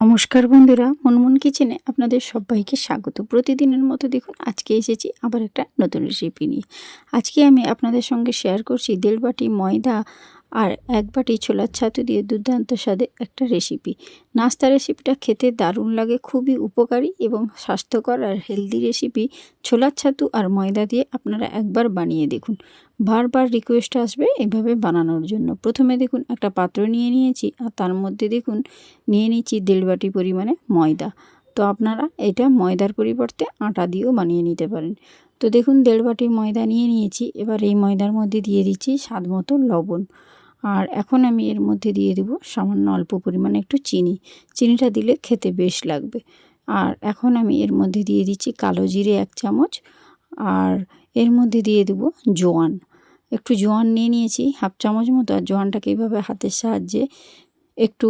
নমস্কার বন্ধুরা মনমন কিচেনে আপনাদের সবাইকে স্বাগত। প্রতিদিনের মতো দেখুন, আজকে এসেছি আবার একটা নতুন রেসিপি নিয়ে। আজকে আমি আপনাদের সঙ্গে শেয়ার করছি দেড় বাটি ময়দা আর এক বাটি ছোলার ছাতু দিয়ে দুর্দান্ত স্বাদে একটা রেসিপি নাস্তা রেসিপিটা খেতে দারুণ লাগে, খুবই উপকারী এবং স্বাস্থ্যকর আর হেলদি রেসিপি ছোলার ছাতু আর ময়দা দিয়ে আপনারা একবার বানিয়ে দেখুন। বারবার রিকোয়েস্ট আসবে এভাবে বানানোর জন্য। প্রথমে দেখুন, একটা পাত্র নিয়ে নিয়েছি আর তার মধ্যে দেখুন, নিয়ে নিচ্ছি দেড় বাটি পরিমাণে ময়দা। তো আপনারা এটা ময়দার পরিবর্তে আটা দিয়েও বানিয়ে নিতে পারেন। তো দেখুন দেড় বাটি ময়দা নিয়ে নিয়েছি। এবার এই ময়দার মধ্যে দিয়ে দিচ্ছি স্বাদ মতো লবণ। আর এখন আমি এর মধ্যে দিয়ে দেবো সামান্য অল্প পরিমাণে একটু চিনি। চিনিটা দিলে খেতে বেশ লাগবে। আর এখন আমি এর মধ্যে দিয়ে দিচ্ছি কালো জিরে এক চামচ। আর এর মধ্যে দিয়ে দেবো জোয়ান। একটু জোয়ান নিয়ে নিয়েছি, হাফ চামচ মতো। আর জোয়ানটাকে এইভাবে হাতের সাহায্যে একটু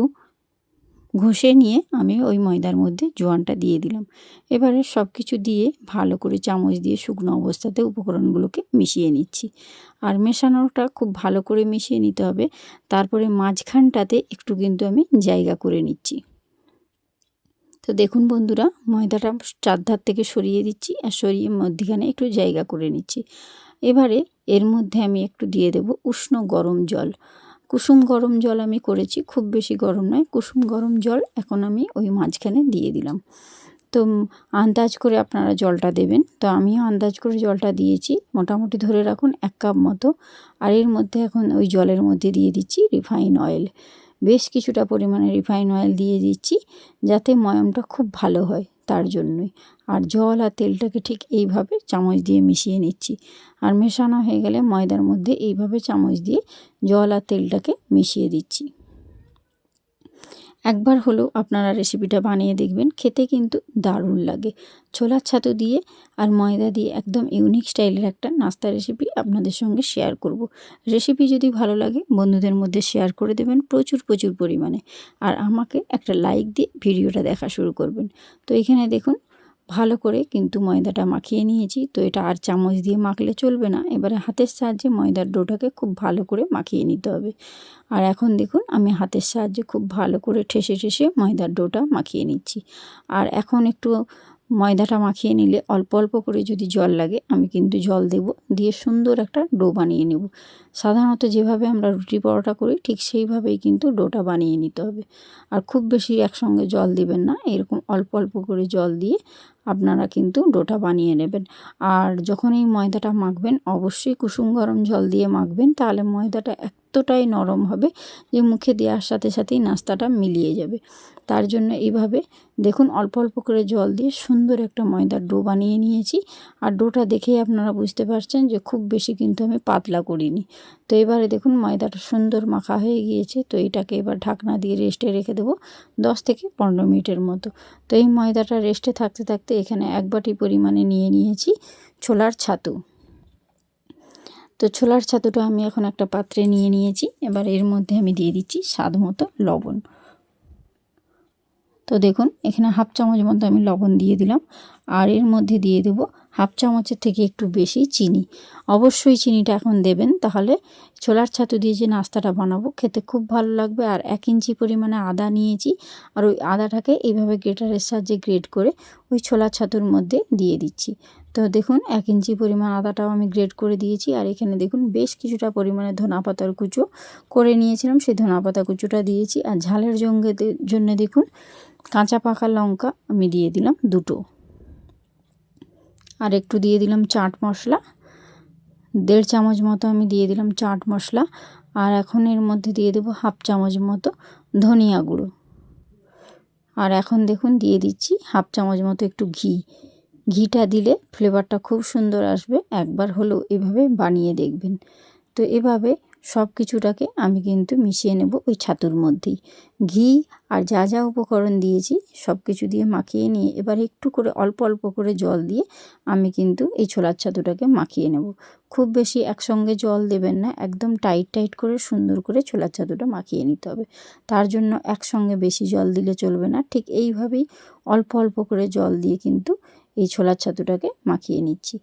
ঘষে নিয়ে আমি ওই ময়দার মধ্যে জোয়ানটা দিয়ে দিলাম। এবারে সব কিছু দিয়ে ভালো করে চামচ দিয়ে শুকনো অবস্থাতে উপকরণগুলোকে মিশিয়ে নিচ্ছি। আর মেশানোটা খুব ভালো করে মিশিয়ে নিতে হবে। তারপরে মাঝখানটাতে একটু কিন্তু আমি জায়গা করে নিচ্ছি। তো দেখুন বন্ধুরা, ময়দাটা চারধার থেকে সরিয়ে দিচ্ছি আর সরিয়ে মধ্যখানে একটু জায়গা করে নিচ্ছি। এবারে এর মধ্যে আমি একটু দিয়ে দেব উষ্ণ গরম জল। কুসুম গরম জল আমি করেছি, খুব বেশি গরম নয়। কুসুম গরম জল এখন আমি ওই মাঝখানে দিয়ে দিলাম। তো আন্দাজ করে আপনারা জলটা দেবেন। তো আমিও আন্দাজ করে জলটা দিয়েছি। মোটামুটি ধরে রাখুন এক কাপ মতো। আর এর মধ্যে এখন ওই জলের মধ্যে দিয়ে দিচ্ছি রিফাইন অয়েল। বেশ কিছুটা পরিমাণে রিফাইন অয়েল দিয়ে দিচ্ছি যাতে ময়মটা খুব ভালো হয়। তার জন্যই। আর জল আর তেলটাকে ঠিক এইভাবে চামচ দিয়ে মিশিয়ে নিচ্ছি। আর মেশানো হয়ে গেলে ময়দার মধ্যে এইভাবে চামচ দিয়ে জল আর তেলটাকে মিশিয়ে দিচ্ছি। একবার হলেও আপনারা রেসিপিটা বানিয়ে দেখবেন, খেতে কিন্তু দারুণ লাগে। ছোলার ছাতু দিয়ে আর ময়দা দিয়ে একদম ইউনিক স্টাইলের একটা নাস্তা রেসিপি আপনাদের সঙ্গে শেয়ার করব। রেসিপি যদি ভালো লাগে, বন্ধুদের মধ্যে শেয়ার করে দেবেন প্রচুর প্রচুর পরিমাণে। আর আমাকে একটা লাইক দিয়ে ভিডিওটা দেখা শুরু করবেন। তো এখানে দেখুন ভালো করে কিন্তু ময়দাটা মাখিয়ে নিয়েছি। তো এটা আর চামচ দিয়ে মাখলে চলবে না। এবারে হাতের সাহায্যে ময়দার ডোটাকে খুব ভালো করে মাখিয়ে নিতে হবে। আর এখন দেখুন, আমি হাতের সাহায্যে খুব ভালো করে ঠেসে ঠেসে ময়দার ডোটা মাখিয়ে নিচ্ছি। আর এখন একটু ময়দাটা মাখিয়ে নিলে অল্প অল্প করে যদি জল লাগে, আমি কিন্তু জল দেব। দিয়ে সুন্দর একটা ডো বানিয়ে নেব। সাধারণত যেভাবে আমরা রুটি পরোটা করি, ঠিক সেইভাবেই কিন্তু ডোটা বানিয়ে নিতে হবে। আর খুব বেশি একসঙ্গে জল দিবেন না, এরকম অল্প অল্প করে জল দিয়ে আপনারা কিন্তু ডোটা বানিয়ে নেবেন। আর যখন এই ময়দাটা মাখবেন, অবশ্যই কুসুম গরম জল দিয়ে মাখবেন, তাহলে ময়দাটা এতটাই নরম হবে যে মুখে দেওয়ার সাথে সাথেই নাস্তাটা মিলিয়ে যাবে। তার জন্য এইভাবে দেখুন অল্প অল্প করে জল দিয়ে সুন্দর একটা ময়দার ডো বানিয়ে নিয়েছি। আর ডোটা দেখেই আপনারা বুঝতে পারছেন যে খুব বেশি কিন্তু আমি পাতলা করিনি। তো এবারে দেখুন ময়দাটা সুন্দর মাখা হয়ে গিয়েছে। তো এটাকে এবার ঢাকনা দিয়ে রেস্টে রেখে দেবো দশ থেকে পনেরো মিনিটের মতো। তো এই ময়দাটা রেস্টে থাকতে থাকতে এখানে এক বাটি পরিমাণে নিয়ে নিয়েছি ছোলার ছাতু। তো ছোলার ছাতুটা আমি এখন একটা পাত্রে নিয়ে নিয়েছি। এবার এর মধ্যে আমি দিয়ে দিচ্ছি স্বাদ মতো লবণ। তো দেখুন, এখানে হাফ চামচ মতো আমি লবণ দিয়ে দিলাম। আর এর মধ্যে দিয়ে দেব হাফ চামচের থেকে একটু বেশি চিনি। অবশ্যই চিনিটা এখন দেবেন, তাহলে ছোলার ছাতু দিয়ে যে নাস্তাটা বানাবো, খেতে খুব ভালো লাগবে। আর এক ইঞ্চি পরিমাণে আদা নিয়েছি, আর ওই আদাটাকে এইভাবে গ্রেটারের সাহায্যে গ্রেট করে ওই ছোলার ছাতুর মধ্যে দিয়ে দিচ্ছি। তো দেখুন, এক ইঞ্চি পরিমাণ আদাটাও আমি গ্রেড করে দিয়েছি। আর এখানে দেখুন, বেশ কিছুটা পরিমাণে ধনা পাতার কুচো করে নিয়েছিলাম। সেই ধনা পাতা কুচোটা দিয়েছি। আর ঝালের জঙ্গে জন্য দেখুন, কাঁচা পাকা লঙ্কা আমি দিয়ে দিলাম দুটো। আর একটু দিয়ে দিলাম চাট মশলা। দেড় চামচ মতো আমি দিয়ে দিলাম চাট মশলা। আর এখন এর মধ্যে দিয়ে দেবো হাফ চামচ মতো ধনিয়া গুঁড়ো। আর এখন দেখুন, দিয়ে দিচ্ছি হাফ চামচ মতো একটু ঘি। ঘিটা দিলে ফ্লেভারটা খুব সুন্দর আসবে। একবার হলেও এভাবে বানিয়ে দেখবেন। তো এভাবে সব কিছুটাকে আমি কিন্তু মিশিয়ে নেব ওই ছাতুর মধ্যেই। ঘি আর যা যা উপকরণ দিয়েছি সব কিছু দিয়ে মাখিয়ে নিয়ে এবার একটু করে অল্প অল্প করে জল দিয়ে আমি কিন্তু এই ছোলার ছাতুটাকে মাখিয়ে নেব। খুব বেশি একসঙ্গে জল দেবেন না, একদম টাইট টাইট করে সুন্দর করে ছোলার ছাতুটা মাখিয়ে নিতে হবে। তার জন্য একসঙ্গে বেশি জল দিলে চলবে না। ঠিক এইভাবেই অল্প অল্প করে জল দিয়ে কিন্তু এই ছোলার ছাতুটাকে মাখিয়ে নিচ্ছি।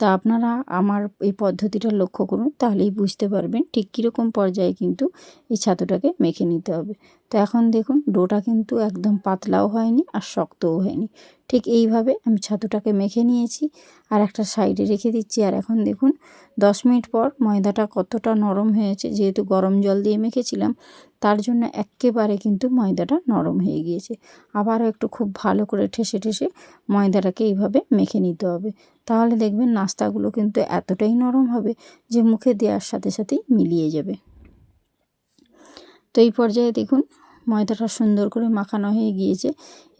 তা আপনারা আমার এই পদ্ধতিটা লক্ষ্য করুন, তাহলেই বুঝতে পারবেন ঠিক কীরকম পর্যায়ে কিন্তু এই ছাতুটাকে মেখে নিতে হবে। তো এখন দেখুন, ডোটা কিন্তু একদম পাতলাও হয়নি আর শক্তও হয়নি। ঠিক এইভাবে আমি ছাতুটাকে মেখে নিয়েছি আর একটা সাইডে রেখে দিচ্ছি। আর এখন দেখুন, দশ মিনিট পর ময়দাটা কতটা নরম হয়েছে। যেহেতু গরম জল দিয়ে মেখেছিলাম তার জন্য একেবারে কিন্তু ময়দাটা নরম হয়ে গিয়েছে। আবারও একটু খুব ভালো করে ঠেসে ঠেসে ময়দাটাকে এইভাবে মেখে নিতে হবে। তাহলে দেখবেন নাস্তাগুলো কিন্তু এতটাই নরম হবে যে মুখে দেওয়ার সাথে সাথেই মিলিয়ে যাবে। তো এই পর্যায়ে দেখুন ময়দাটা সুন্দর করে মাখানো হয়ে গিয়েছে।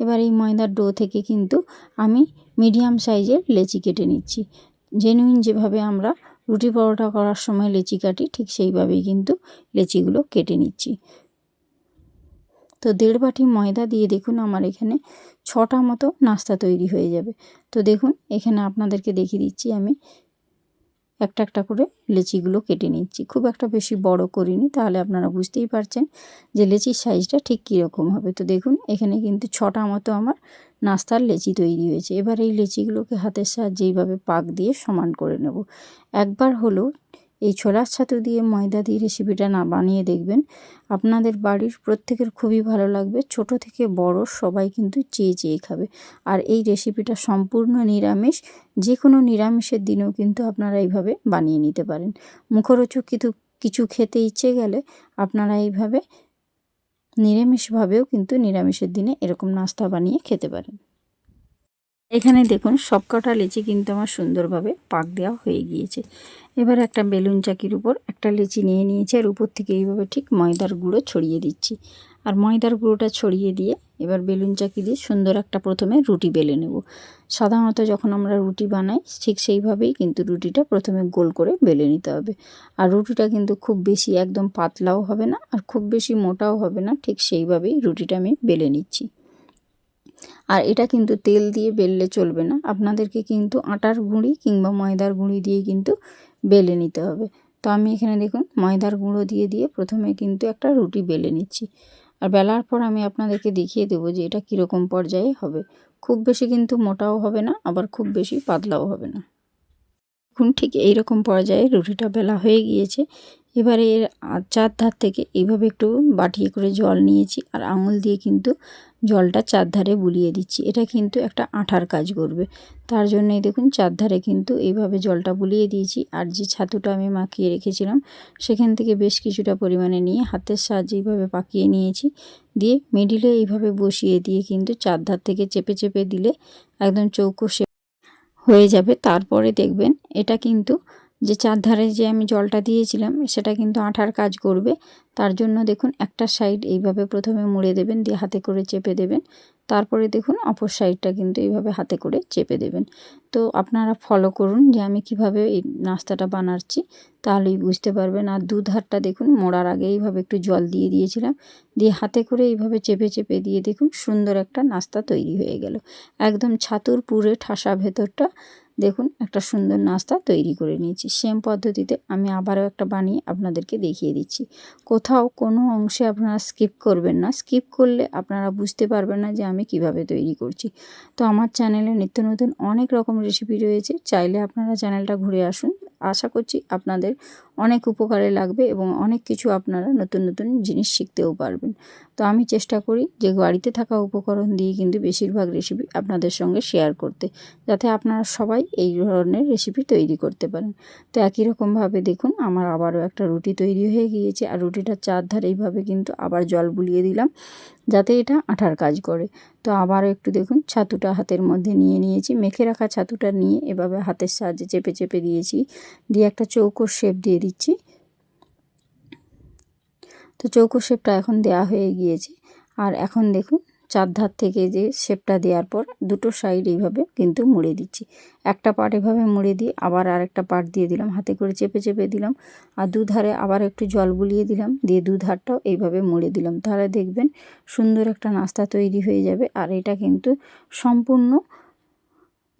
এবার এই ময়দার ডো থেকে কিন্তু আমি মিডিয়াম সাইজের লেচি কেটে নিচ্ছি। জেনুইন যেভাবে আমরা রুটি পরোটা করার সময় লেচি কাটি, ঠিক সেইভাবেই কিন্তু লেচিগুলো কেটে নিচ্ছি। তো দেড় বাটি ময়দা দিয়ে দেখুন আমার এখানে ছটা মতো নাস্তা তৈরি হয়ে যাবে। তো দেখুন, এখানে আপনাদেরকে দেখিয়ে দিচ্ছি আমি একটা একটা করে লেচিগুলো কেটে নিচ্ছি। খুব একটা বেশি বড় করিনি, তাহলে আপনারা বুঝতেই পারছেন যে লেচির সাইজটা ঠিক কীরকম হবে। তো দেখুন, এখানে কিন্তু ছটা মতো আমার নাস্তার লেচি তৈরি হয়েছে। এবার এই লেচিগুলোকে হাতের সাহায্যে এইভাবে পাক দিয়ে সমান করে নেব। একবার হলো এই ছোলার ছাতু দিয়ে ময়দা দিয়ে রেসিপিটা না বানিয়ে দেখবেন। আপনাদের বাড়ির প্রত্যেকের খুবই ভালো লাগবে। ছোট থেকে বড় সবাই কিন্তু চেয়ে চেয়ে খাবে। আর এই রেসিপিটা সম্পূর্ণ নিরামিষ। যে কোনো নিরামিষের দিনেও কিন্তু আপনারা এইভাবে বানিয়ে নিতে পারেন। মুখরোচক কিন্তু কিছু খেতে ইচ্ছে গেলে আপনারা এইভাবে নিরামিষভাবেও কিন্তু নিরামিষের দিনে এরকম নাস্তা বানিয়ে খেতে পারেন। এখানে দেখুন সবকটা লিচি কিন্তু আমার সুন্দরভাবে পাক দেওয়া হয়ে গিয়েছে। এবার একটা বেলুন চাকির উপর একটা লিচি নিয়ে নিয়েছি আর উপর থেকে এইভাবে ঠিক ময়দার গুঁড়ো ছড়িয়ে দিচ্ছি। আর ময়দার গুঁড়োটা ছড়িয়ে দিয়ে এবার বেলুন চাকি দিয়ে সুন্দর একটা প্রথমে রুটি বেলে নেব। সাধারণত যখন আমরা রুটি বানাই, ঠিক সেইভাবেই কিন্তু রুটিটা প্রথমে গোল করে বেলে নিতে হবে। আর রুটিটা কিন্তু খুব বেশি একদম পাতলাও হবে না, আর খুব বেশি মোটাও হবে না, ঠিক সেইভাবেই রুটিটা আমি বেলে নিচ্ছি। আর এটা কিন্তু তেল দিয়ে বেললে চলবে না। আপনাদেরকে কিন্তু আটার গুঁড়ি কিংবা ময়দার গুঁড়ি দিয়ে কিন্তু বেলে নিতে হবে। তো আমি এখানে দেখুন, ময়দার গুঁড়ো দিয়ে দিয়ে প্রথমে কিন্তু একটা রুটি বেলে নিচ্ছি। আর বেলার পর আমি আপনাদেরকে দেখিয়ে দেবো যে এটা কীরকম পর্যায়ে হবে। খুব বেশি কিন্তু মোটাও হবে না, আবার খুব বেশি পাতলাও হবে না। এখন ঠিক এইরকম পর্যায়ে রুটিটা বেলা হয়ে গিয়েছে। এবারে এর চার ধার থেকে এইভাবে একটু বাটিয়ে করে জল নিয়েছি। আর আঙুল দিয়ে কিন্তু জলটা চারধারে বুলিয়ে দিচ্ছি। এটা কিন্তু একটা আঠার কাজ করবে। তার জন্যই দেখুন চারধারে কিন্তু এইভাবে জলটা বুলিয়ে দিয়েছি। আর যে ছাতুটা আমি মাখিয়ে রেখেছিলাম, সেখান থেকে বেশ কিছুটা পরিমাণে নিয়ে হাতের সাহায্যে এইভাবে পাকিয়ে নিয়েছি। দিয়ে মিডিলে এইভাবে বসিয়ে দিয়ে কিন্তু চারধার থেকে চেপে চেপে দিলে একদম চৌকো হয়ে যাবে। তারপরে দেখবেন এটা কিন্তু যে চারধারে যে আমি জলটা দিয়েছিলাম, সেটা কিন্তু আঠার কাজ করবে। তার জন্য দেখুন একটা সাইড এইভাবে প্রথমে মুড়ে দেবেন, দিয়ে হাতে করে চেপে দেবেন। তারপরে দেখুন অপর সাইডটা কিন্তু এইভাবে হাতে করে চেপে দেবেন। তো আপনারা ফলো করুন যে আমি কীভাবে এই নাস্তাটা বানাচ্ছি, তাহলেই বুঝতে পারবেন। আর দু ধারটা দেখুন মোড়ার আগে এইভাবে একটু জল দিয়ে দিয়েছিলাম, দিয়ে হাতে করে এইভাবে চেপে চেপে দিয়ে দেখুন সুন্দর একটা নাস্তা তৈরি হয়ে গেল। একদম ছাতুর পুরে ঠাসা ভেতরটা দেখুন, একটা সুন্দর নাস্তা তৈরি করে নিয়েছি। সেম পদ্ধতিতে আমি আবারও একটা বানিয়ে আপনাদেরকে দেখিয়ে দিচ্ছি। কোথাও কোনো অংশে আপনারা স্কিপ করবেন না। স্কিপ করলে আপনারা বুঝতে পারবেন না যে আমি কীভাবে তৈরি করছি। তো আমার চ্যানেলে নিত্য নতুন অনেক রকম রেসিপি রয়েছে। চাইলে আপনারা চ্যানেলটা ঘুরে আসুন। আশা করছি আপনাদের অনেক উপকারে লাগবে এবং অনেক কিছু আপনারা নতুন নতুন জিনিস শিখতেও পারবেন। তো আমি চেষ্টা করি যে বাড়িতে থাকা উপকরণ দিয়ে কিন্তু বেশিরভাগ রেসিপি আপনাদের সঙ্গে শেয়ার করতে, যাতে আপনারা সবাই এই ধরনের রেসিপি তৈরি করতে পারেন। তো একই রকমভাবে দেখুন, আমার আবারও একটা রুটি তৈরি হয়ে গিয়েছে, আর রুটিটার চারধারে এইভাবে কিন্তু আবার জল বুলিয়ে দিলাম, যাতে এটা আঠার কাজ করে। তো আবারও একটু দেখুন, ছাতুটা হাতের মধ্যে নিয়ে নিয়েছি। মেখে রাখা ছাতুটা নিয়ে এভাবে হাতের সাহায্যে চেপে চেপে দিয়েছি। দিয়ে একটা চৌকো শেপ দিয়ে দিচ্ছি। তো চৌকো শেপটা এখন দেয়া হয়ে গিয়েছে। আর এখন দেখুন চারধার থেকে যে শেপটা দেওয়ার পর দুটো সাইড এইভাবে কিন্তু মুড়ে দিচ্ছি। একটা পার্ট এভাবে মুড়ে দিয়ে আবার আরেকটা পার্ট দিয়ে দিলাম, হাতে করে চেপে চেপে দিলাম। আর দুধারে আবার একটু জল বুলিয়ে দিলাম, দিয়ে দুধারটাও এইভাবে মুড়ে দিলাম। তাহলে দেখবেন সুন্দর একটা নাস্তা তৈরি হয়ে যাবে আর এটা কিন্তু সম্পূর্ণ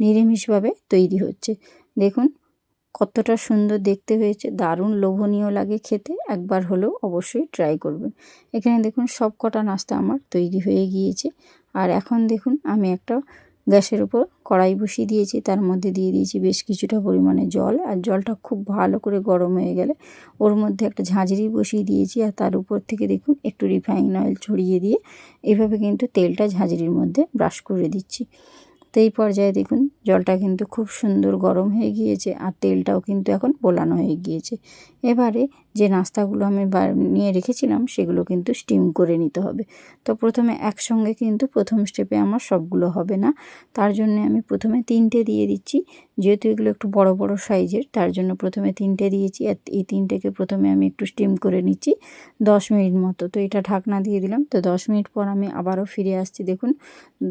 নিরামিষভাবে তৈরি হচ্ছে। দেখুন কতটা সুন্দর দেখতে হয়েছে, দারুণ লোভনীয় লাগে খেতে, একবার হলেও অবশ্যই ট্রাই করবেন। এখানে দেখুন সব কটা নাস্তা আমার তৈরি হয়ে গিয়েছে। আর এখন দেখুন আমি একটা গ্যাসের উপর কড়াই বসিয়ে দিয়েছি, তার মধ্যে দিয়ে দিয়েছি বেশ কিছুটা পরিমাণে জল। আর জলটা খুব ভালো করে গরম হয়ে গেলে ওর মধ্যে একটা ঝাঁঝরি বসিয়ে দিয়েছি, আর তার উপর থেকে দেখুন একটু রিফাইন অয়েল ছড়িয়ে দিয়ে এভাবে কিন্তু তেলটা ঝাঁঝরির মধ্যে ব্রাশ করে দিচ্ছি। তো এই পর্যায়ে দেখুন, জলটা কিন্তু খুব সুন্দর গরম হয়ে গিয়েছে আর তেলটাও কিন্তু এখন পোলানো হয়ে গিয়েছে। এবারে যে নাস্তাগুলো আমি নিয়ে রেখেছিলাম সেগুলো কিন্তু স্টিম করে নিতে হবে। তো প্রথমে একসঙ্গে কিন্তু প্রথম স্টেপে আমার সবগুলো হবে না। তার জন্য আমি প্রথমে তিনটে দিয়ে দিচ্ছি। যেহেতু এগুলো একটু বড় বড় সাইজের, তার জন্য প্রথমে তিনটে দিয়েছি। আর এই তিনটেকে প্রথমে আমি একটু স্টিম করে নিচ্ছি। দশ মিনিট মতো। তো এটা ঢাকনা দিয়ে দিলাম। তো দশ মিনিট পর আমি আবারও ফিরে আসছি, দেখুন।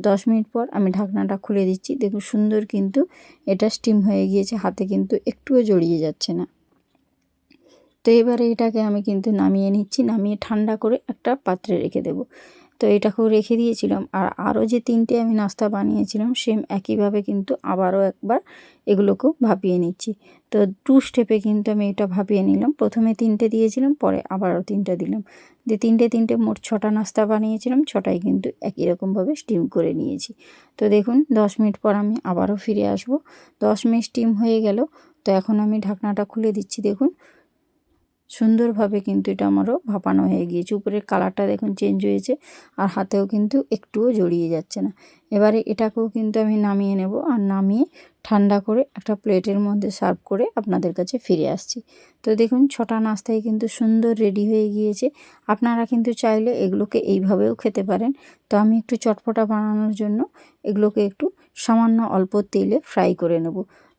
দশ মিনিট পর আমি ঢাকনাটা খুলে দিচ্ছি। দেখুন সুন্দর কিন্তু এটা স্টিম হয়ে গিয়েছে। হাতে কিন্তু একটুও জড়িয়ে যাচ্ছে না। তো এবারে এটাকে আমি কিন্তু নামিয়ে নিচ্ছি, নামিয়ে ঠান্ডা করে একটা পাত্রে রেখে দেব। তো এটাকেও রেখে দিয়েছিলাম আর আরও যে তিনটে আমি নাস্তা বানিয়েছিলাম সেম একইভাবে কিন্তু আবারও একবার এগুলোকেও ভাপিয়ে নিচ্ছি। তো টু স্টেপে কিন্তু আমি এটা ভাপিয়ে নিলাম। প্রথমে তিনটে দিয়েছিলাম, পরে আবারও তিনটে দিলাম। দিয়ে তিনটে তিনটে মোট ছটা নাস্তা বানিয়েছিলাম, ছটাই কিন্তু একই রকমভাবে স্টিম করে নিয়েছি। তো দেখুন, দশ মিনিট পর আমি আবারও ফিরে আসব। দশ মিনিট স্টিম হয়ে গেল, তো এখন আমি ঢাকনাটা খুলে দিচ্ছি, দেখুন। সুন্দরভাবে কিন্তু এটা আমারও ভাপানো হয়ে গিয়েছে। উপরের কালারটা দেখুন চেঞ্জ হয়েছে আর হাতেও কিন্তু একটুও জড়িয়ে যাচ্ছে না। এবারে এটাকেও কিন্তু আমি নামিয়ে নেব আর নামিয়ে ঠান্ডা করে একটা প্লেটের মধ্যে সার্ভ করে আপনাদের কাছে ফিরে আসছি। তো দেখুন ছটা নাস্তায় কিন্তু সুন্দর রেডি হয়ে গিয়েছে। আপনারা কিন্তু চাইলে এগুলোকে এইভাবেও খেতে পারেন। তো আমি একটু চটপটা বানানোর জন্য এগুলোকে একটু সামান্য অল্প তেলে ফ্রাই করে নেব।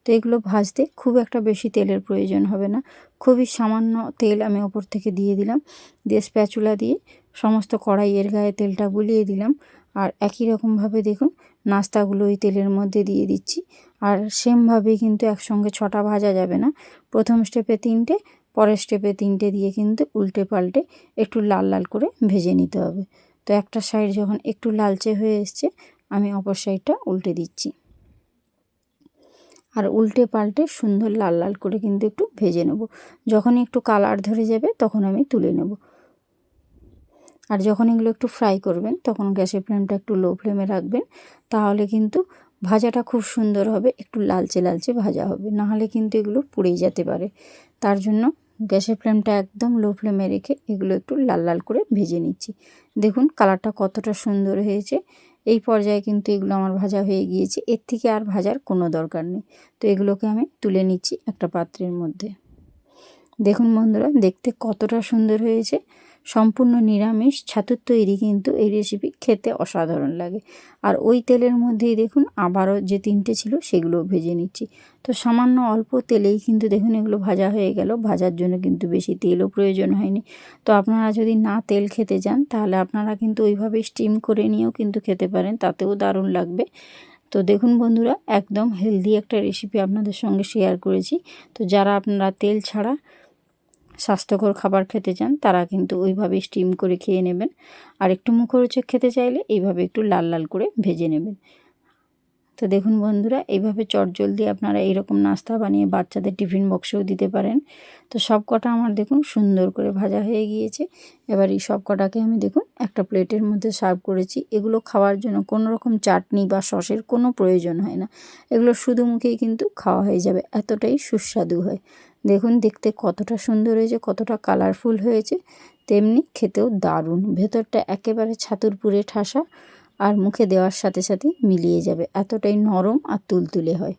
তো এগুলো ভাজতে খুব একটা বেশি তেলের প্রয়োজন হবে না। খুবই সামান্য তেল আমি ওপর থেকে দিয়ে দিলাম। দিয়ে স্প্যাচুলা দিয়ে সমস্ত কড়াইয়ের গায়ে তেলটা বুলিয়ে দিলাম। আর একই রকমভাবে দেখুন, নাস্তাগুলো ওই তেলের মধ্যে দিয়ে দিচ্ছি। আর সেমভাবে কিন্তু একসঙ্গে ছটা ভাজা যাবে না। প্রথম স্টেপে তিনটে, পরের স্টেপে তিনটে দিয়ে কিন্তু উল্টে পাল্টে একটু লাল লাল করে ভেজে নিতে হবে। তো একটা সাইড যখন একটু লালচে হয়ে এসছে, আমি অপর সাইডটা উল্টে দিচ্ছি। আর উল্টে পাল্টে সুন্দর লাল লাল করে কিন্তু একটু ভেজে নেব। যখন একটু কালার ধরে যাবে তখন আমি তুলে নেব। আর যখন এগুলো একটু ফ্রাই করবেন, তখন গ্যাসের ফ্লেমটা একটু লো ফ্লেমে রাখবেন। তাহলে কিন্তু ভাজাটা খুব সুন্দর হবে, একটু লালচে লালচে ভাজা হবে। নাহলে কিন্তু এগুলো পুড়েই যেতে পারে। তার জন্য গ্যাসের ফ্লেমটা একদম লো ফ্লেমে রেখে এগুলো একটু লাল লাল করে ভেজে নিচ্ছি। দেখুন কালারটা কতটা সুন্দর হয়েছে। এই পর্যায়ে কিন্তু এগুলো আমার ভাজা হয়ে গিয়েছে। এর থেকে আর ভাজার কোনো দরকার নেই। তো এগুলোকে আমি তুলে নিচ্ছি একটা পাত্রের মধ্যে। দেখুন বন্ধুরা, দেখতে কতটা সুন্দর হয়েছে। সম্পূর্ণ নিরামিষ, ছাতুর তৈরি কিন্তু এই রেসিপি খেতে অসাধারণ লাগে। আর ওই তেলের মধ্যেই দেখুন আবারও যে তিনটে ছিল সেগুলো ভেজে নিচ্ছি। তো সামান্য অল্প তেলেই কিন্তু দেখুন এগুলো ভাজা হয়ে গেল। ভাজার জন্য কিন্তু বেশি তেলও প্রয়োজন হয়নি। তো আপনারা যদি না তেল খেতে যান তাহলে আপনারা কিন্তু ওইভাবে স্টিম করে নিয়েও কিন্তু খেতে পারেন, তাতেও দারুণ লাগবে। তো দেখুন বন্ধুরা, একদম হেলদি একটা রেসিপি আপনাদের সঙ্গে শেয়ার করেছি। তো যারা আপনারা তেল ছাড়া স্বাস্থ্যকর খাবার খেতে চান, তারা কিন্তু ওইভাবে স্টিম করে খেয়ে নেবেন। আর একটু মুখরোচক খেতে চাইলে এইভাবে একটু লাল লাল করে ভেজে নেবেন। তো দেখুন বন্ধুরা, এইভাবে চটজলদি আপনারা এইরকম নাস্তা বানিয়ে বাচ্চাদের টিফিন বক্সেও দিতে পারেন। তো সব কটা আমার দেখুন সুন্দর করে ভাজা হয়ে গিয়েছে। এবার এই সব কটাকে আমি দেখুন একটা প্লেটের মধ্যে সার্ভ করেছি। এগুলো খাওয়ার জন্য কোনো রকম চাটনি বা সসের কোনো প্রয়োজন হয় না। এগুলো শুধু মুখেই কিন্তু খাওয়া হয়ে যাবে, এতটাই সুস্বাদু হয়। দেখুন দেখতে কতটা সুন্দর হয়েছে, কতটা কালারফুল হয়েছে, তেমনি খেতেও দারুণ। ভেতরটা একেবারে ছাতুর পুরে ঠাসা আর মুখে দেওয়ার সাথে সাথে মিলিয়ে যাবে, এতটাই নরম আর তুলতুলে হয়।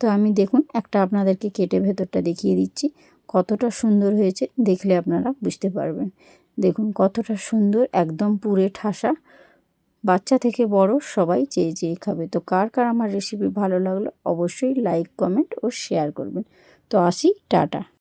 তো আমি দেখুন একটা আপনাদেরকে কেটে ভেতরটা দেখিয়ে দিচ্ছি, কতটা সুন্দর হয়েছে দেখলে আপনারা বুঝতে পারবেন। দেখুন কতটা সুন্দর, একদম পুরে ঠাসা। বাচ্চা থেকে বড় সবাই চেয়ে চেয়ে খাবে। তো কার কার আমার রেসিপি ভালো লাগল অবশ্যই লাইক কমেন্ট ও শেয়ার করবেন। তো আসি টাটা।